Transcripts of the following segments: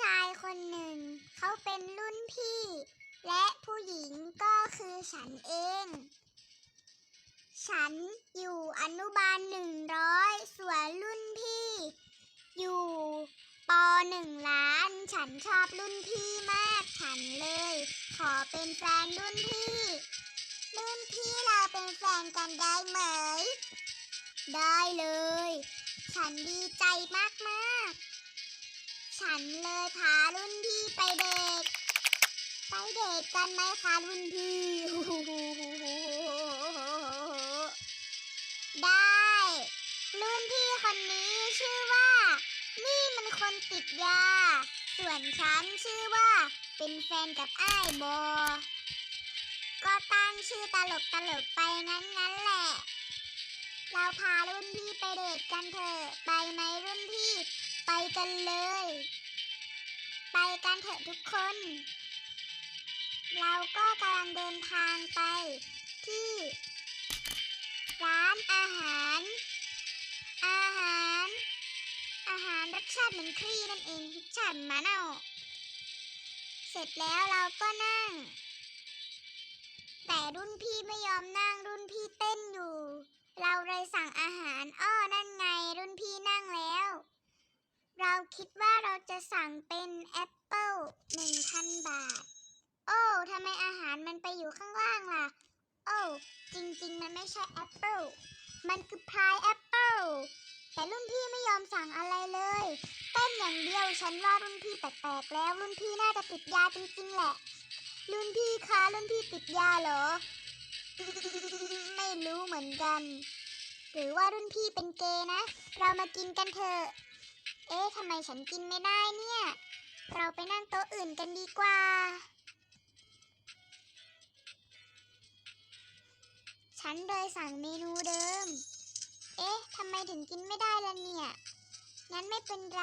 ชายคนหนึ่ง เขาเป็นรุ่นพี่ และผู้หญิงก็คือฉันเอง ฉันอยู่อนุบาลหนึ่งร้อยส่วนรุ่นพี่ อยู่ปหนึ่งล้าน ฉันชอบรุ่นพี่มาก ฉันเลย ขอเป็นแฟนรุ่นพี่ รุ่นพี่เราเป็นแฟนกันได้ไหม ได้เลย ฉันดีใจมากๆ ฉันเลยพารุ่นพี่ไปเดทไปเดทกันไหมคะรุ่นพี่ได้ รุ่นพี่คนนี้ชื่อว่า นี่มันคนติดยา ส่วนฉันชื่อว่าเป็นแฟนกับไอ้ายโบก็ตั้งชื่อตลกตลกไปงั้นงั้นแหละ เราพารุ่นพี่ไปเดทกันเถอะ ไปไหมรุ่นพี่ ไปกันเลย ไปกันเถอะทุกคน เราก็กำลังเดินทางไปที่ ร้านอาหาร อาหาร อาหารรสชาติเหมือนครีนั่นเองรสชาติมะนาวเสร็จแล้วเราก็นั่ง แต่รุ่นพี่ไม่ยอมนั่งรุ่นพี่เต้นอยู่ เราเลยสั่งอาหารอ้อนั่นไงรุ่นพี่นั่งแล้ว เรา คิดว่าเราจะสั่งเป็นแอปเปิลหนึ่งพันบาท โอ้ทำไมอาหารมันไปอยู่ข้างล่างล่ะ โอ้จริงๆ มันไม่ใช่แอปเปิลมันคือพายแอปเปิลแต่รุ่นพี่ไม่ยอมสั่งอะไรเลยเต้นอย่างเดียวฉันว่ารุ่นพี่แปลกๆแล้ว รุ่นพี่น่าจะติดยาจริงๆแหละ รุ่นพี่คะรุ่นพี่ติดยาเหรอ ไม่รู้เหมือนกัน หรือว่ารุ่นพี่เป็นเกย์นะ เรามากินกันเถอะ เอ๊ะทำไมฉันกินไม่ได้เนี่ย เราไปนั่งโต๊ะอื่นกันดีกว่า ฉันเลยสั่งเมนูเดิม เอ๊ะทำไมถึงกินไม่ได้ล่ะเนี่ย งั้นไม่เป็นไร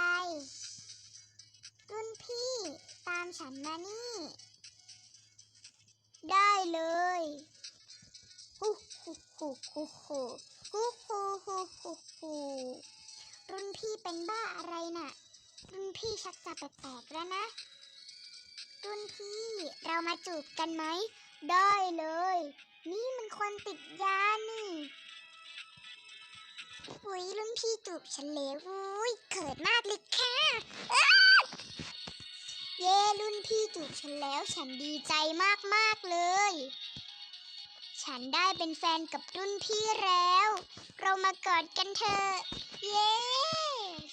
รุ่นพี่ตามฉันมานี่ ได้เลยฮู้ฮู้ฮู้ฮู้ฮู้ฮู้ฮู้ฮู้ฮู้ฮู้ รุ่นพี่เป็นบ้าอะไรน่ะ รุ่นพี่ชักจะแปลกๆแล้วนะ รุ่นพี่เรามาจูบกันไหม ได้เลย นี่มันคนติดยานี่อุ้ยรุ่นพี่จูบฉันแล้วอุ้ยเขินมากเลยค่ะเย้รุ่นพี่จูบฉันแล้วฉันดีใจมากๆเลย ฉันได้เป็นแฟนกับรุ่นพี่แล้ว เรามากอดกันเถอะ เย้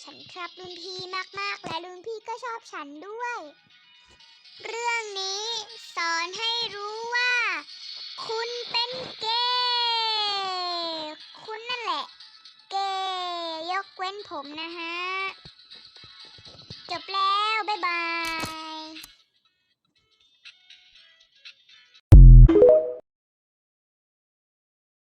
ฉันครับรุ่นพี่มากๆ และรุ่นพี่ก็ชอบฉันด้วย เรื่องนี้สอนให้รู้ว่า คุณเป็นเกย์คุณนั่นแหละ เกย์ยกเว้นผมนะฮะ จบแล้ว บ๊ายบาย